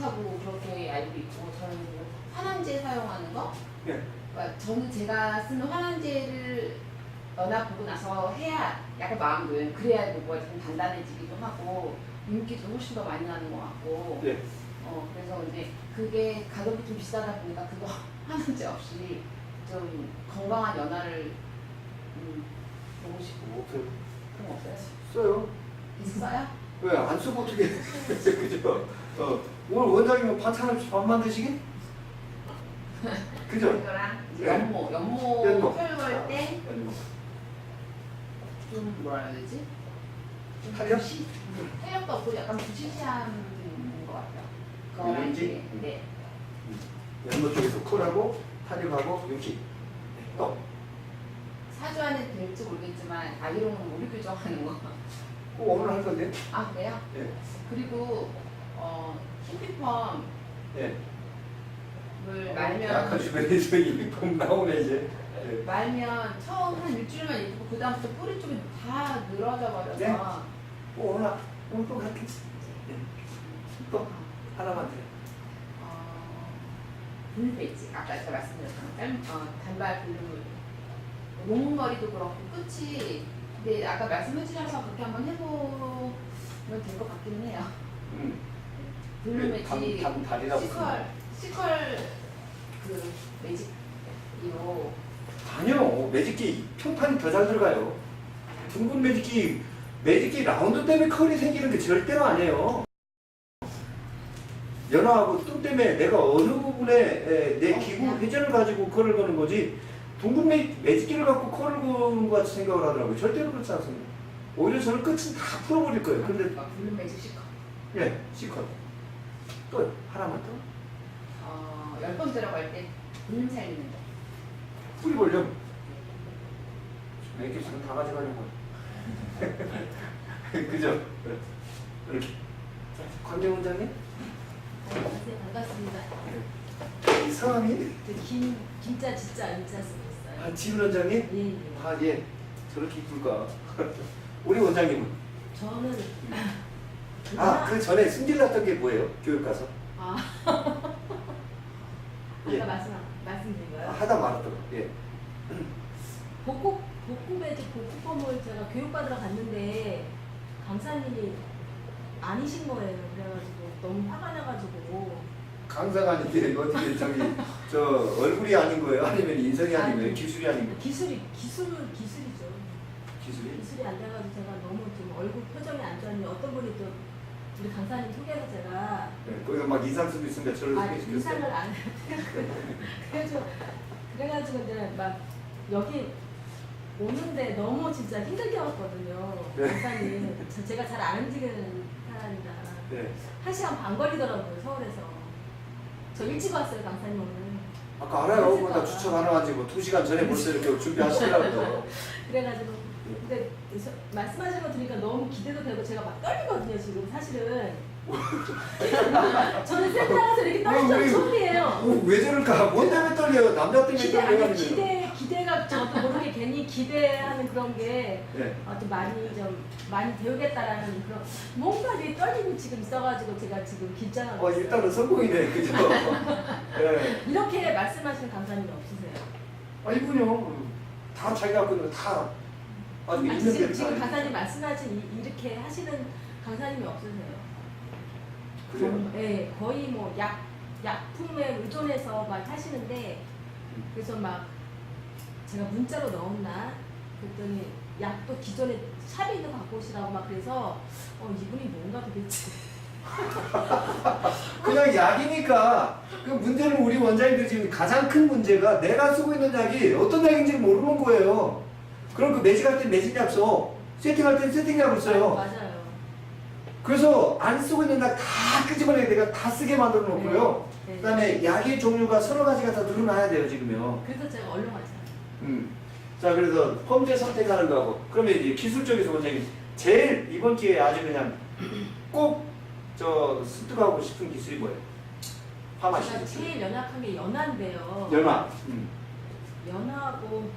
좋다고 그렇게 알고 있고 저는 그 환원제 사용하는 거. 예. 그러니까 저는 제가 쓰는 환원제를 연화 보고 나서 해야 약간 마음 놓여요. 그래야 뭐가 좀 단단해지기도 하고 윤기도 훨씬 더 많이 나는 것 같고. 예. 어 그래서 이제 그게 가격이 좀 비싸다 보니까 그거 환원제 없이 좀 건강한 연화를 음, 보고 싶고 뭐 없어요. 그런 거 없어요? 써요. 있어요? 왜 안 쓰고 어떻게 그죠? 어, 오늘 원장님은 반찬 없이 밥 만드시게? 그죠? 네. 연모, 연모 연모. 털걸때 아니 뭐. 좀 뭐라 해야 되지? 좀 탄력? 부시- 탄력도 없고 약간 부시시함 있는 것 같아요. 그거랑? 이제 네. 연모 쪽에서 콜하고 탄력하고 윤기. 또 사주 안에 될지 모르겠지만 아기로는 우리 교정하는 거. 그거 오늘 할 건데. 아 그래요? 예. 그리고 어 히피펌을 예. 말면 약간 주변에서 봄 나오네 이제. 예. 말면 처음 한 일주일만 입고 그 다음부터 뿌리 쪽이 다 늘어져 버려서 네. 뭐 오늘 하- 오늘 또 할게. 예. 또 하나만 더. 어, 블루베이지 아까 제가 말씀드렸던 짧, 어, 단발 블루 롱머리도 그렇고 끝이 근데 아까 말씀해 주셔서 그렇게 한번 해보면 될 것 같기는 해요 음. 블루 단- 단- 단이라고 매직 시컬 시컬 그 매직이로. 아니요 매직기 평판이 더 잘 들어가요. 둥근 매직기 매직기 라운드 때문에 컬이 생기는 게 절대로 아니에요. 연화하고 뚱 때문에 내가 어느 부분에 에, 내 어, 기구. 회전을 가지고 컬을 거는 거지 둥근 매, 매직기를 갖고 컬을 거는 것 같이 생각을 하더라고요. 절대로 그렇지 않습니다. 오히려 저는 끝은 다 풀어버릴 거예요. 근데 어, 블루 매직 시컬 예 C컷 또 하나만 더. 어, 열 번 들어갈 때 볼륨 살리는 거 뿌리 볼륨. 이렇게 지금 다 가져가려고 그죠? 이렇게 자, 광대 원장님. 안녕하세요. 반갑습니다. 이 성함이? 그 김, 김자 진짜 인자 쓰고 있어요. 아, 지훈 원장님? 예, 예. 아 예. 저렇게 이쁠까? 우리 원장님은? 저는 아 그 전에 승질 났던 게 뭐예요? 교육 가서 아, 예. 아까 말씀 말씀드린 아, 거요. 하다 말았던 거 예. 복국 복국에 복국법을 제가 교육 받으러 갔는데 강사님이 아니신 거예요. 그래가지고 너무 화가 나가지고 강사가 아닌데 어떻게 저기 저 얼굴이 아닌 거예요? 아니면 인성이 아닌 거예요? 기술이 아닌 거예요? 기술이 기술 기술이죠. 기술이? 기술이 안 돼가지고 제가 너무 좀 얼굴 표정이 안 좋았는데 어떤 분이 또 우리 강사님 소개해서 제가 네, 거기서 막 인상 쓰고 있으니까 저를 아, 소개시켰어요. 인상을 안 그래가지고 그래가지고 이제 막 여기 오는데 너무 진짜 힘들게 왔거든요. 네. 강사님 저- 제가 잘 안 움직이는 사람이라 네. 한 시간 반 걸리더라고요 서울에서. 저 일찍 왔어요 강사님 오늘. 아까 알아요. 거기다 와봐. 주차 가능한지 뭐 2시간 전에 벌써 이렇게 준비하시더라고요. 그래가지고 근데 저- 말씀하시는 거 들으니까 너무 기대도 되고 제가 막 떨리거든요 지금 사실은. 저는 센터에서 이렇게 떨린 우리- 처음이에요. 어, 왜 저럴까? 뭔 때문에 떨려요? 남자 때문에 기대 떨려요? 아니 기대 기대가 저도 모르게 괜히 기대하는 그런 게 네. 어, 좀 많이 좀 많이 배우겠다라는 그런 뭔가 이 떨림이 지금 있어가지고 제가 지금 긴장하고 어, 있어요. 일단은 성공이네. 그죠? 네. 이렇게 말씀하시는 강사님이 없으세요? 아, 이분요. 다 자기가 그다 아니, 있는 지금 지금 다 강사님 말씀하신 이, 이렇게 하시는 강사님이 없으세요? 그래요? 네, 거의 뭐 약 약품에 의존해서 막 하시는데 그래서 막 제가 문자로 넣었나 그랬더니 약도 기존에 샵에 있는 거 갖고 오시라고 막 그래서 어 이분이 뭔가 도대체 그냥 약이니까 그 문제는 우리 원장님들 지금 가장 큰 문제가 내가 쓰고 있는 약이 어떤 약인지 모르는 거예요. 그럼 그 매직할 때 매직약 써. 세팅할 때 세팅약을 써요. 맞아요. 그래서 안 쓰고 있는 약다 끄집어내 내가 다 쓰게 만들어 놓고요. 네. 그 다음에 약의 종류가 서너 가지가 다 늘어나야 돼요 지금요. 그래서 제가 얼렁하잖아요. 음. 자 그래서 펌제 선택하는 거하고 그러면 이제 기술적에서 원장님 제일 이번 기회에 아주 그냥 꼭 저 습득하고 싶은 기술이 뭐예요? 파마시. 제가 제일 연약한 게 연화인데요. 연화. 음. 연화하고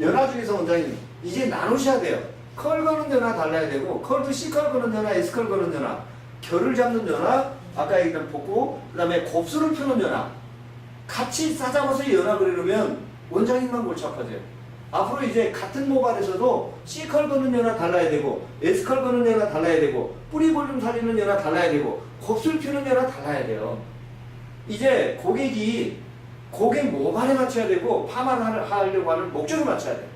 연화 중에서 원장님 이제 나누셔야 돼요. 컬 거는 연화 달라야 되고 컬도 C 컬 거는 연화, S 컬 거는 연화, 결을 잡는 연화, 아까 얘기한 복구, 그 다음에 곱슬을 펴는 연화. 같이 싸잡아서 연합을 해놓으면 원장님만 골치 아파져요. 앞으로 이제 같은 모발에서도 C컬 거는 연화 달라야 되고 S컬 거는 연화 달라야 되고 뿌리 볼륨 살리는 연화 달라야 되고 곱슬 펴는 연화 달라야 돼요. 이제 고객이 고객 모발에 맞춰야 되고 파마를 하- 하려고 하는 목적을 맞춰야 돼요.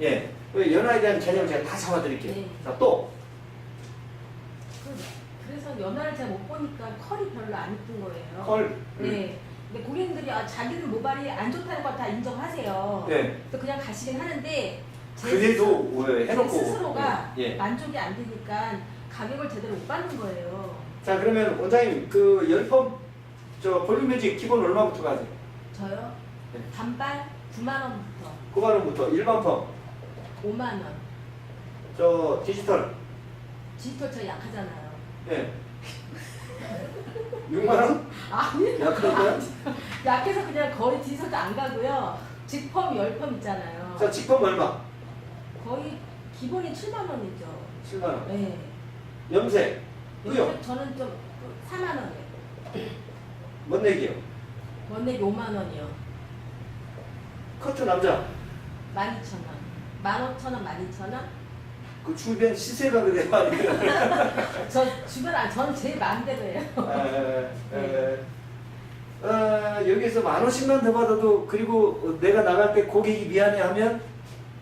예. 그 연화에 대한 개념 제가 다 잡아드릴게요. 네. 자, 또. 그- 그래서 연화를 제가 못 보니까 컬이 별로 안 이쁜 거예요. 컬. 음. 네. 근데 고객님들이 아, 자기는 모발이 안 좋다는 걸 다 인정하세요. 네. 그래서 그냥 가시긴 하는데 제 그래도 왜제 해놓고. 스스로가 예. 예. 만족이 안 되니까 가격을 제대로 못 받는 거예요. 자, 그러면 원장님, 그 열펌, 저 볼륨 매직 기본 얼마부터 가세요? 저요? 네. 단발 9만 원부터 9만 원부터 일반 펌, 5만 원. 저 디지털, 디지털 저 약하잖아요. 예. 6만 원? 아니 약할까요? 약해서 그냥 거의 디지털도 안 가고요. 직펌, 열펌 있잖아요. 자, 직펌 얼마? 거의 기본이 7만 원이죠. 7만 원. 네. 염색, 뿌요, 저는 좀 4만 원이에요. 멋내기요, 원래 5만 원이요. 커트 남자, 12,000원. 15,000원, 12,000원. 그 주변 시세가 그래 말이야. 저 주변 안 저는 제 마음대로 해요. 에, 에, 어, 여기서 만 원씩만 더 받아도 그리고 내가 나갈 때 고객이 미안해하면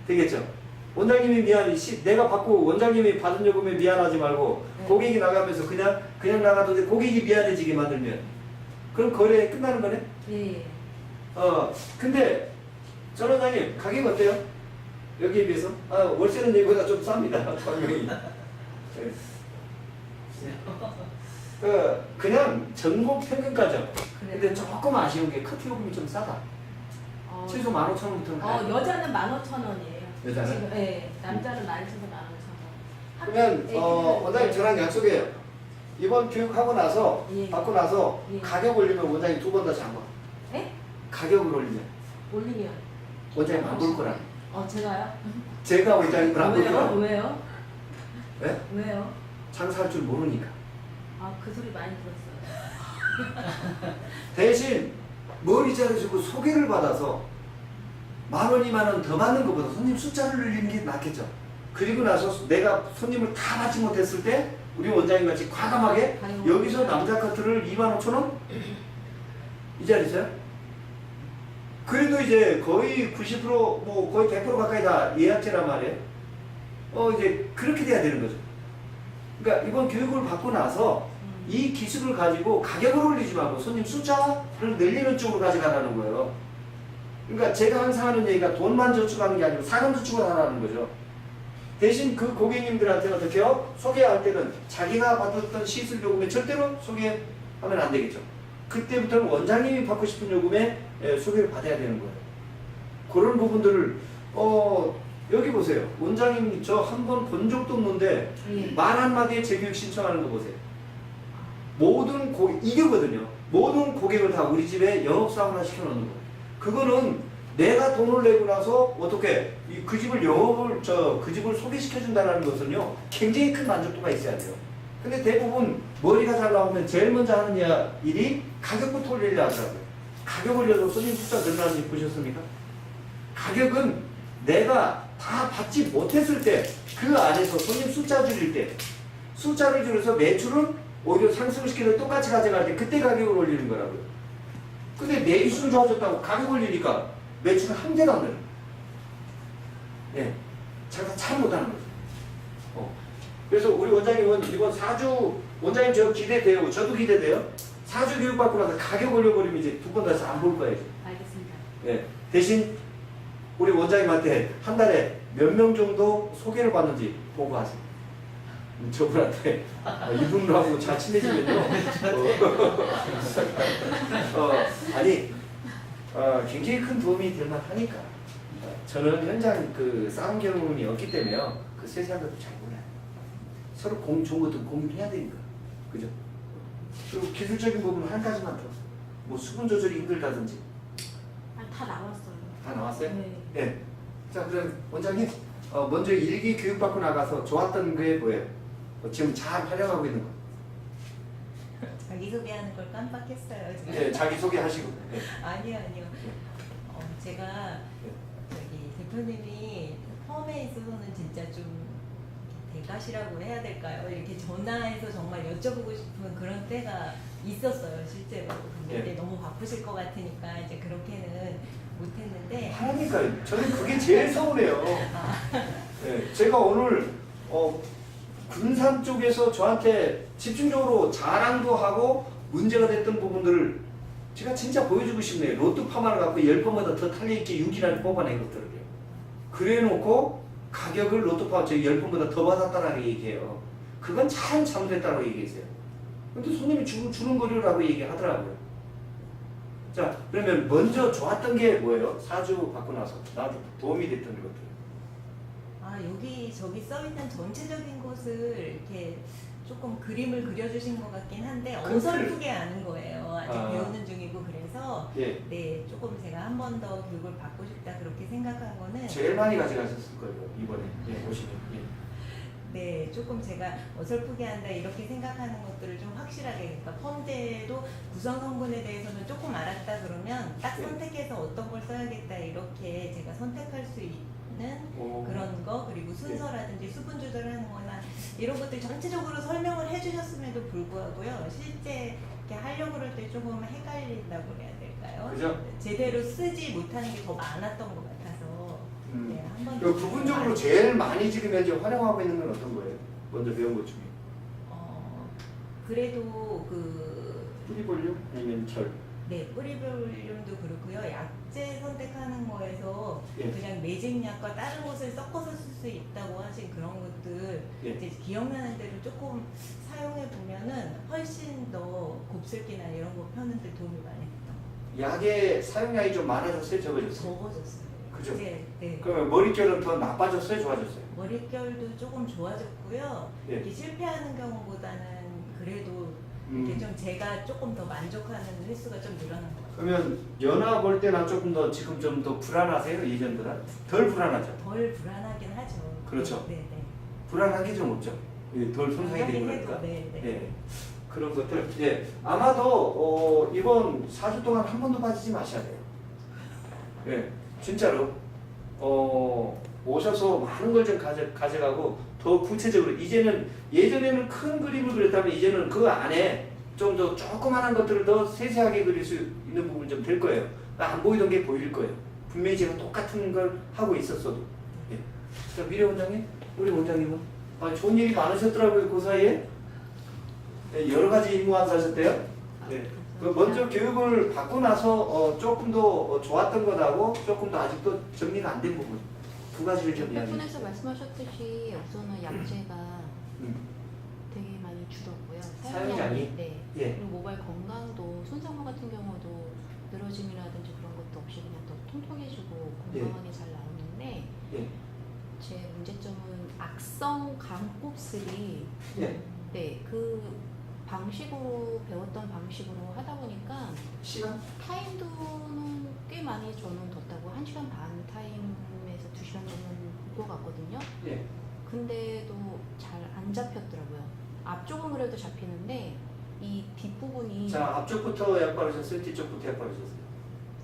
되겠죠. 원장님이 미안해, 시, 내가 받고 원장님이 받은 요금에 미안하지 말고 네. 고객이 나가면서 그냥 그냥 나가도 돼. 고객이 미안해지게 만들면 그럼 거래 끝나는 거네. 예. 어, 근데 전 원장님 가격 어때요? 여기에 비해서 아, 월세는 여기보다 좀 쌉니다. 분명히. 네. 그 그냥 전국 평균가죠. 근데 조금 아쉬운 게 커트 요금이 좀 싸다. 어, 최소 15,000원부터는 어, 가요. 여자는 15,000원이에요. 여자는? 지금, 예. 남자는 12,000원, 15,000원. 그러면 어, 원장님 저랑 약속해요. 이번 교육하고 나서 예. 받고 나서 예. 가격 올리면 원장님 두번 다시 한 번. 예? 가격을 올리면 올리면. 원장님 안볼 거라. 어, 제가요? 제가 원장님을 안볼 왜요? 거라. 왜요? 왜? 왜요? 장사할 줄 모르니까. 아, 그 소리 많이 들었어요. 대신 머리 자르시고 소개를 받아서 만 원, 이만 원 더 받는 것보다 손님 숫자를 늘리는 게 낫겠죠. 그리고 나서 내가 손님을 다 받지 못했을 때 우리 원장님 같이 과감하게 여기서 남자 커트를 2만 5천 원? 이 자리세요? 그래도 이제 거의 90%뭐 거의 100% 가까이 다 예약제란 말이에요. 어 이제 그렇게 돼야 되는 거죠. 그러니까 이번 교육을 받고 나서 음. 이 기술을 가지고 가격을 올리지 말고 손님 숫자를 늘리는 쪽으로 가져가라는 거예요. 그러니까 제가 항상 하는 얘기가 돈만 저축하는 게 아니고 사람 저축을 하라는 거죠. 대신 그 고객님들한테 어떻게요? 소개할 때는 자기가 받았던 시술 요금에 절대로 소개하면 안 되겠죠. 그때부터는 원장님이 받고 싶은 요금에 예, 소개를 받아야 되는 거예요. 그런 부분들을 어 여기 보세요. 원장님 저 한 번 본 적도 없는데 예. 말 한마디에 재교육 신청하는 거 보세요. 모든 고객, 이거거든요. 모든 고객을 다 우리 집에 영업사원화 시켜놓는 거예요. 그거는 내가 돈을 내고 나서 어떻게 이- 그 집을 영업을 저 그 집을 소개시켜 준다는 것은요 굉장히 큰 만족도가 있어야 돼요. 근데 대부분 머리가 잘 나오면 제일 먼저 하는 야- 일이 가격부터 올리려 하더라고요. 가격 올려도 손님 숫자 늘어나는 지 보셨습니까? 가격은 내가 다 받지 못했을 때 그 안에서 손님 숫자 줄일 때 숫자를 줄여서 매출은 오히려 상승시키는 똑같이 가져갈 때 그때 가격을 올리는 거라고요. 근데 내 기술이 좋아졌다고 가격 올리니까 매출은 한 개도 안 늘어. 예. 제가 참 못하는 거죠. 어. 그래서 우리 원장님은 이번 4주, 원장님 저 기대돼요. 저도 기대돼요. 4주 교육받고 나서 가격 올려버리면 이제 두 번 다시 안 볼 거예요. 알겠습니다. 예. 대신 우리 원장님한테 한 달에 몇 명 정도 소개를 받는지 보고하세요. 음, 저분한테 어, 이분하고 잘 친해지면요. 어, 어, 아니 어, 굉장히 큰 도움이 될 만하니까. 어, 저는 현장 그 싸움 경험이 없기 때문에요. 그 세세한 것도 잘 몰라요. 서로 공, 좋은 것도 공유해야 되니까. 그죠? 그리고 기술적인 부분 한 가지만 더. 뭐 수분 조절이 힘들다든지 아, 다 나왔어요. 다 나왔어요? 네. 네. 자, 그럼 원장님, 어, 먼저 일기 교육받고 나가서 좋았던 게 뭐예요? 어, 지금 잘 활용하고 있는 거. 자기 소개하는 걸 깜빡했어요. 지금. 네, 자기 소개하시고. 네. 아니요, 아니요. 어, 제가 저기 대표님이 펌에 있어서는 진짜 좀 대가시라고 해야 될까요? 이렇게 전화해서 정말 여쭤보고 싶은 그런 때가 있었어요, 실제로. 근데 예. 너무 바쁘실 것 같으니까 이제 그렇게는 못했는데 하니까 저는 그게 제일 서운해요. 네, 제가 오늘 어, 군산 쪽에서 저한테 집중적으로 자랑도 하고 문제가 됐던 부분들을 제가 진짜 보여주고 싶네요. 로또 파마를 갖고 열 번보다 더 탄력있게 윤기를 뽑아낸 것들을요. 그래 놓고 가격을 로또 파마 저열 번보다 더 받았다라고 얘기해요. 그건 참 잘못됐다고 얘기했어요. 근데 손님이 주, 주는 거라고 얘기하더라고요. 자, 그러면 먼저 좋았던 게 뭐예요? 사주 받고 나서 나한테 도움이 됐던 것들. 아 여기 저기 써 있는 전체적인 곳을 이렇게 조금 그림을 그려주신 것 같긴 한데 그 어설프게 아는 거예요. 아직 아. 배우는 중이고 그래서 예, 네 조금 제가 한 번 더 교육을 받고 싶다 그렇게 생각한 거는 제일 많이 가져가셨을 거예요 이번에 예, 보시면. 예. 네 조금 제가 어설프게 한다 이렇게 생각하는 것들을 좀 확실하게 그러니까 펌제도 구성 성분에 대해서는 조금 알았다 그러면 딱 네. 선택해서 어떤 걸 써야겠다 이렇게 제가 선택할 수 있 는 오. 그런 거 그리고 순서라든지 수분 조절하는 거나 이런 것들 전체적으로 설명을 해주셨음에도 불구하고요 실제 이렇게 하려고 그럴 때 조금 헷갈린다고 해야 될까요? 그죠? 제대로 쓰지 못하는 게 더 많았던 것 같아서 음. 네, 한번 그 부분적으로 제일 많이 지금 현재 활용하고 있는 건 어떤 거예요? 먼저 배운 것 중에 어, 그래도 그 뿌리 볼륨 아니면 철. 네, 뿌리볼륨도 그렇고요. 약재 선택하는 거에서 예. 그냥 매직약과 다른 것을 섞어서 쓸 수 있다고 하신 그런 것들 예. 이제 기억나는 대로 조금 사용해 보면은 훨씬 더 곱슬기나 이런 거 펴는데 도움이 많이 됐던 약의 사용량이 좀 많아졌어요, 거 적어졌어요. 적어졌어요. 그죠? 이제 네. 그러면 머릿결은 더 나빠졌어요, 좋아졌어요? 머릿결도 조금 좋아졌고요. 예. 이렇게 실패하는 경우보다는 그래도 음. 이렇게 좀 제가 조금 더 만족하는 횟수가 좀 늘어난 것 같아요. 그러면 연하 볼 때나 조금 더 지금 좀 더 불안하세요, 예전보다? 덜 불안하죠? 덜 불안하긴 하죠. 그렇죠. 네, 네. 불안한 게 좀 없죠. 예, 덜 손상이 불안하긴 그러니까. 해도, 네, 네. 예. 그런 것들. 예. 아마도 어, 이번 4주 동안 한 번도 빠지지 마셔야 돼요. 예. 진짜로. 어, 오셔서 많은 걸 좀 가져, 가져가고 더 구체적으로 이제는 예전에는 큰 그림을 그렸다면 이제는 그 안에 좀 더 조그만한 것들을 더 세세하게 그릴 수 있는 부분이 좀될 거예요. 안 보이던 게 보일 거예요. 분명히 제가 똑같은 걸 하고 있었어도. 예. 자, 미래 원장님, 우리 원장님은 아, 좋은 일이 많으셨더라고요 그 사이에. 네, 여러 가지 임무 안 사셨대요. 네. 그 먼저 교육을 받고 나서 어, 조금 더 어, 좋았던 것하고 조금 더 아직도 정리가 안 된 부분 두 가지를 좀 이야기. 분에서 말씀하셨듯이 우선은 약재가 음. 되게 많이 줄었고요. 사용량이? 네. 예. 그리고 모발 건강도 손상모 같은 경우도 늘어짐이라든지 그런 것도 없이 그냥 더 통통해지고 예. 건강하게 잘 나오는데 예. 제 문제점은 악성 강곱슬이 예. 네, 그 방식으로 배웠던 방식으로 하다 보니까 시간? 타임도는 꽤 많이 저는 뒀다고 한 시간 반 타임 정도는 볼것 같거든요. 예. 근데도 잘 안 잡혔더라고요. 앞쪽은 그래도 잡히는데 이 뒷부분이 자 앞쪽부터 약 바르셨어요? 뒤쪽부터 약 바르셨어요?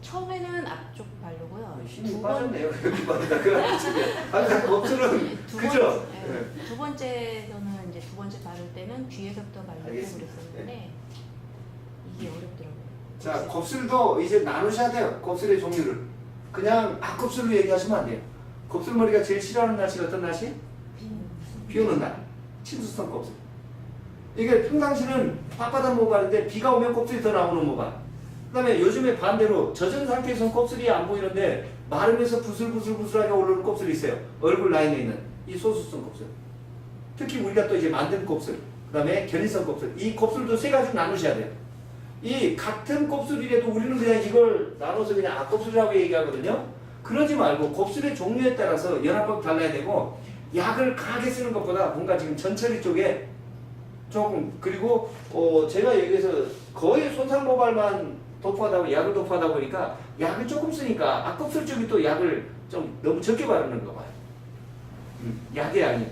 처음에는 앞쪽 바르고요. 아, 힘이 두 번- 빠졌네요. 여기 바르다 그 앞쪽에. 항상 검술은 두 그죠? 번, 네. 네. 두 번째서는 이제 두 번째 바를 때는 뒤에서부터 바르고 알겠습니다. 그랬었는데 이게 어렵더라고요. 자 곱슬도 이제 나누셔야 돼요. 곱슬의 종류를. 그냥 앞곱슬로 얘기하시면 안 돼요. 곱슬머리가 제일 싫어하는 날씨는 어떤 날씨? 비 오는 날. 침수성 곱슬. 이게 평상시는 빳빳한 모발인데 비가 오면 곱슬이 더 나오는 모발. 그 다음에 요즘에 반대로 젖은 상태에서는 곱슬이 안 보이는데 마르면서 부슬부슬부슬하게 오르는 곱슬이 있어요. 얼굴 라인에 있는 이 소수성 곱슬. 특히 우리가 또 이제 만든 곱슬, 그 다음에 견인성 곱슬. 이 곱슬도 세 가지로 나누셔야 돼요. 이 같은 곱슬이라도 우리는 그냥 이걸 나눠서 그냥 앞곱슬이라고 얘기하거든요. 그러지 말고 곱슬의 종류에 따라서 연합법 달라야 되고 약을 강하게 쓰는 것보다 뭔가 지금 전처리 쪽에 조금 그리고 어 제가 여기서 거의 손상 모발만 도포하다 보 약을 도포하다 보니까 약을 조금 쓰니까 앞곱슬 쪽이 또 약을 좀 너무 적게 바르는 거 봐요. 음, 약이 아니.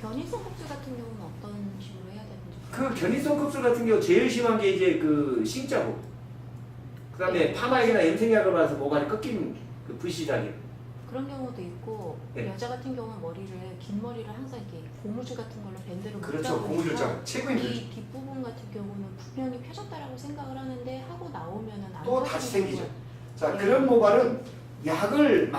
견인성 곱슬 같은 경우는 어떤 식으로 해야 되는지 그 견인성 흡술 같은 경우 제일 심한 게 이제 그 신자고 그다음에 파마약이나 염색약을 받아서 모발이 꺾이는 그 불시작이 그런 경우도 있고 네. 여자 같은 경우는 머리를 긴 머리를 항상 이렇게 고무줄 같은 걸로 밴드로 그렇죠. 묶다 고무줄 보니까 장 최고 힘들죠 이 뒷부분 같은 경우는 분명히 펴졌다라고 생각을 하는데 하고 나오면은 안또 펴지는 다시 생기죠. 경우가 자 네. 그런 모발은 약을